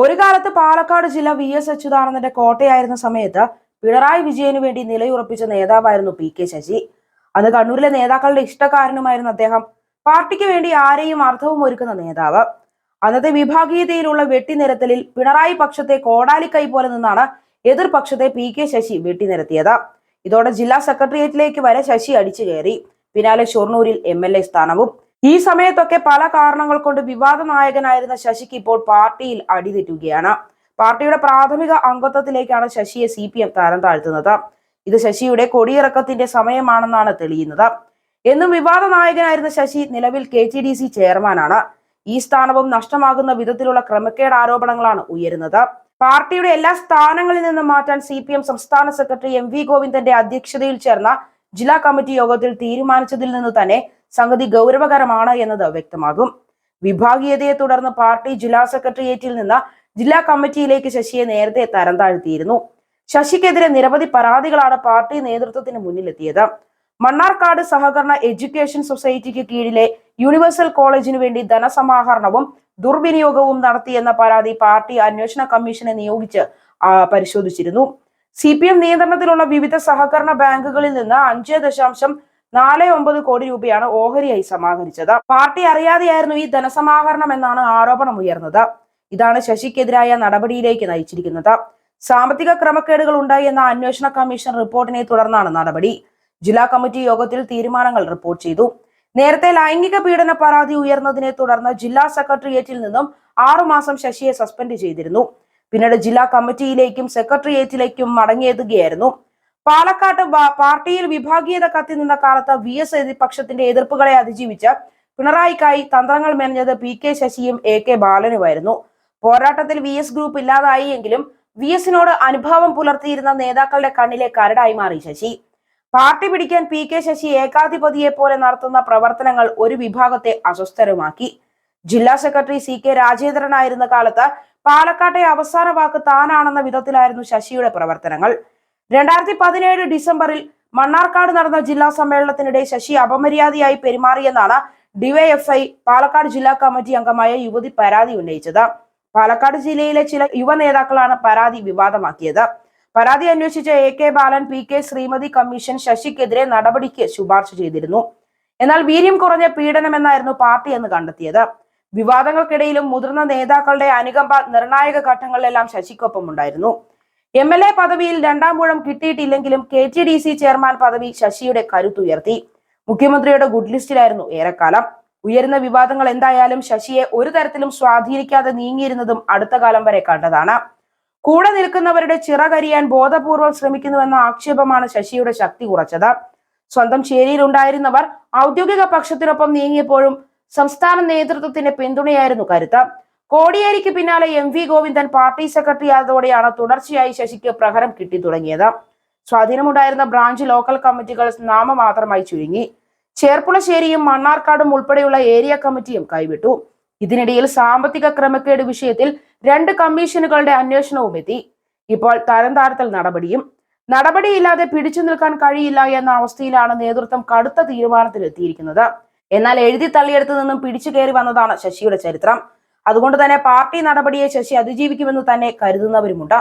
ഒരു കാലത്ത് പാലക്കാട് ജില്ല വി എസ് അച്യുതാനന്ദന്റെ കോട്ടയായിരുന്ന സമയത്ത് പിണറായി വിജയന് വേണ്ടി നിലയുറപ്പിച്ച നേതാവായിരുന്നു പി കെ ശശി. അന്ന് കണ്ണൂരിലെ നേതാക്കളുടെ ഇഷ്ടക്കാരനുമായിരുന്നു അദ്ദേഹം. പാർട്ടിക്ക് വേണ്ടി ആരെയും അർത്ഥവും ഒരുക്കുന്ന നേതാവ്. അന്നത്തെ വിഭാഗീയതയിലുള്ള വെട്ടിനിരത്തലിൽ പിണറായി പക്ഷത്തെ കോടാലിക്കൈ പോലെ നിന്നാണ് എതിർപക്ഷത്തെ പി കെ ശശി വെട്ടിനിരത്തിയത്. ഇതോടെ ജില്ലാ സെക്രട്ടേറിയറ്റിലേക്ക് വരെ ശശി അടിച്ചു കയറി. പിന്നാലെ ഷൊർണൂരിൽ എം എൽ എ സ്ഥാനവും ഈ സമയത്തൊക്കെ പല കാരണങ്ങൾ കൊണ്ട് വിവാദ നായകനായിരുന്ന ശശിക്ക് ഇപ്പോൾ പാർട്ടിയിൽ അടിതെറ്റുകയാണ് പാർട്ടിയുടെ പ്രാഥമിക അംഗത്വത്തിലേക്കാണ് ശശിയെ സി പി എം തരം താഴ്ത്തുന്നത്. ഇത് ശശിയുടെ കൊടിയിറക്കത്തിന്റെ സമയമാണെന്നാണ് തെളിയുന്നത്. എന്നും വിവാദ നായകനായിരുന്ന ശശി നിലവിൽ കെ ടി ഡി സി ചെയർമാനാണ്. ഈ സ്ഥാനവും നഷ്ടമാകുന്ന വിധത്തിലുള്ള ക്രമക്കേട് ആരോപണങ്ങളാണ് ഉയരുന്നത്. പാർട്ടിയുടെ എല്ലാ സ്ഥാനങ്ങളിൽ നിന്നും മാറ്റാൻ സി പി എം സംസ്ഥാന സെക്രട്ടറി എം വി ഗോവിന്ദന്റെ അധ്യക്ഷതയിൽ ചേർന്ന ജില്ലാ കമ്മിറ്റി യോഗത്തിൽ തീരുമാനിച്ചതിൽ നിന്ന് തന്നെ സംഗതി ഗൗരവകരമാണ് എന്നത് വ്യക്തമാകും. വിഭാഗീയതയെ തുടർന്ന് പാർട്ടി ജില്ലാ സെക്രട്ടേറിയറ്റിൽ നിന്ന് ജില്ലാ കമ്മിറ്റിയിലേക്ക് ശശിയെ നേരത്തെ തരം താഴ്ത്തിയിരുന്നു. ശശിക്കെതിരെ നിരവധി പരാതികളാണ് പാർട്ടി നേതൃത്വത്തിന് മുന്നിലെത്തിയത്. മണ്ണാർക്കാട് സഹകരണ എഡ്യൂക്കേഷൻ സൊസൈറ്റിക്ക് കീഴിലെ യൂണിവേഴ്സൽ കോളേജിനു വേണ്ടി ധനസമാഹരണവും ദുർവിനിയോഗവും നടത്തിയെന്ന പരാതി പാർട്ടി അന്വേഷണ കമ്മീഷനെ നിയോഗിച്ച് പരിശോധിച്ചിരുന്നു. സി പി എം നിയന്ത്രണത്തിലുള്ള വിവിധ സഹകരണ ബാങ്കുകളിൽ നിന്ന് അഞ്ച് ദശാംശം നാല് ഒമ്പത് കോടി രൂപയാണ് ഓഹരിയായി സമാഹരിച്ചത്. പാർട്ടി അറിയാതെയായിരുന്നു ഈ ധനസമാഹരണം എന്നാണ് ആരോപണം ഉയർന്നത്. ഇതാണ് ശശിക്കെതിരായ നടപടിയിലേക്ക് നയിച്ചിരിക്കുന്നത്. സാമ്പത്തിക ക്രമക്കേടുകൾ ഉണ്ടായി എന്ന അന്വേഷണ കമ്മീഷൻ റിപ്പോർട്ടിനെ തുടർന്നാണ് നടപടി. ജില്ലാ കമ്മിറ്റി യോഗത്തിൽ തീരുമാനങ്ങൾ റിപ്പോർട്ട് ചെയ്തു. നേരത്തെ ലൈംഗിക പീഡന പരാതി ഉയർന്നതിനെ തുടർന്ന് ജില്ലാ സെക്രട്ടേറിയറ്റിൽ നിന്നും ആറുമാസം ശശിയെ സസ്പെൻഡ് ചെയ്തിരുന്നു. പിന്നീട് ജില്ലാ കമ്മിറ്റിയിലേക്കും സെക്രട്ടേറിയറ്റിലേക്കും മടങ്ങിയെത്തുകയായിരുന്നു. പാലക്കാട്ട് പാർട്ടിയിൽ വിഭാഗീയത കത്തി നിന്ന കാലത്ത് വി എസ് പക്ഷത്തിന്റെ എതിർപ്പുകളെ അതിജീവിച്ച് പിണറായിക്കായി തന്ത്രങ്ങൾ മെനഞ്ഞത് പി കെ ശശിയും എ കെ ബാലനുമായിരുന്നു. പോരാട്ടത്തിൽ വി എസ് ഗ്രൂപ്പ് ഇല്ലാതായി എങ്കിലും വി എസിനോട് അനുഭാവം പുലർത്തിയിരുന്ന നേതാക്കളുടെ കണ്ണിലെ കരടായി മാറി ശശി. പാർട്ടി പിടിക്കാൻ പി കെ ശശി ഏകാധിപതിയെ പോലെ നടത്തുന്ന പ്രവർത്തനങ്ങൾ ഒരു വിഭാഗത്തെ അസ്വസ്ഥരുമാക്കി. ജില്ലാ സെക്രട്ടറി സി കെ രാജേന്ദ്രനായിരുന്ന കാലത്ത് പാലക്കാട്ടെ അവസാന വാക്ക് താനാണെന്ന വിധത്തിലായിരുന്നു ശശിയുടെ പ്രവർത്തനങ്ങൾ. രണ്ടായിരത്തി പതിനേഴ് ഡിസംബറിൽ മണ്ണാർക്കാട് നടന്ന ജില്ലാ സമ്മേളനത്തിനിടെ ശശി അപമര്യാദയായി പെരുമാറിയെന്നാണ് ഡിവൈഎഫ്ഐ പാലക്കാട് ജില്ലാ കമ്മിറ്റി അംഗമായ യുവതി പരാതി ഉന്നയിച്ചത്. പാലക്കാട് ജില്ലയിലെ ചില യുവ നേതാക്കളാണ് പരാതി വിവാദമാക്കിയത്. പരാതി അന്വേഷിച്ച A K Balan P K Sreemathi commission ശശിക്കെതിരെ നടപടിക്ക് ശുപാർശ ചെയ്തിരുന്നു. എന്നാൽ വീര്യം കുറഞ്ഞ പീഡനമെന്നായിരുന്നു പാർട്ടി എന്ന് കണ്ടെത്തിയത്. വിവാദങ്ങൾക്കിടയിലും മുതിർന്ന നേതാക്കളുടെ അനുകമ്പ നിർണായക ഘട്ടങ്ങളിലെല്ലാം ശശിക്കൊപ്പം ഉണ്ടായിരുന്നു എം എൽ എ പദവിയിൽ രണ്ടാം മൂഴം കിട്ടിയിട്ടില്ലെങ്കിലും K T D C chairman പദവി ശശിയുടെ കരുത്തുയർത്തി. മുഖ്യമന്ത്രിയുടെ ഗുഡ് ലിസ്റ്റിലായിരുന്നു ഏറെക്കാലം. ഉയരുന്ന വിവാദങ്ങൾ എന്തായാലും ശശിയെ ഒരു തരത്തിലും സ്വാധീനിക്കാതെ നീങ്ങിയിരുന്നതും അടുത്ത കാലം വരെ കണ്ടതാണ്. കൂടെ നിൽക്കുന്നവരുടെ ചിറകരിയാൻ ബോധപൂർവം ശ്രമിക്കുന്നുവെന്ന ആക്ഷേപമാണ് ശശിയുടെ ശക്തി കുറച്ചത്. സ്വന്തം ചേരിയിലുണ്ടായിരുന്നവർ ഔദ്യോഗിക പക്ഷത്തിനൊപ്പം നീങ്ങിയപ്പോഴും സംസ്ഥാന നേതൃത്വത്തിന്റെ പിന്തുണയായിരുന്നു കരുത്ത്. കോടിയേരിക്ക് പിന്നാലെ M V Govindan party secretary ആയതോടെയാണ് തുടർച്ചയായി ശശിക്ക് പ്രഹരം കിട്ടി തുടങ്ങിയത്. സ്വാധീനമുണ്ടായിരുന്ന ബ്രാഞ്ച് ലോക്കൽ കമ്മിറ്റികൾ നാമമാത്രമായി ചുരുങ്ങി. ചേർപ്പുളശ്ശേരിയും മണ്ണാർക്കാടും ഉൾപ്പെടെയുള്ള ഏരിയ കമ്മിറ്റിയും കൈവിട്ടു. ഇതിനിടയിൽ സാമ്പത്തിക ക്രമക്കേട് വിഷയത്തിൽ രണ്ട് കമ്മീഷനുകളുടെ അന്വേഷണവും എത്തി. ഇപ്പോൾ തരം താഴ്ത്തൽ നടപടിയും. നടപടിയില്ലാതെ പിടിച്ചു നിൽക്കാൻ കഴിയില്ല എന്ന അവസ്ഥയിലാണ് നേതൃത്വം കടുത്ത തീരുമാനത്തിലെത്തിയിരിക്കുന്നത്. എന്നാൽ എഴുതി തള്ളിയെടുത്തു നിന്നും പിടിച്ചു കയറി വന്നതാണ് ശശിയുടെ ചരിത്രം. അതുകൊണ്ട് തന്നെ പാർട്ടി നടപടിയെ ശശി അതിജീവിക്കുമെന്ന് തന്നെ കരുതുന്നവരുമുണ്ട്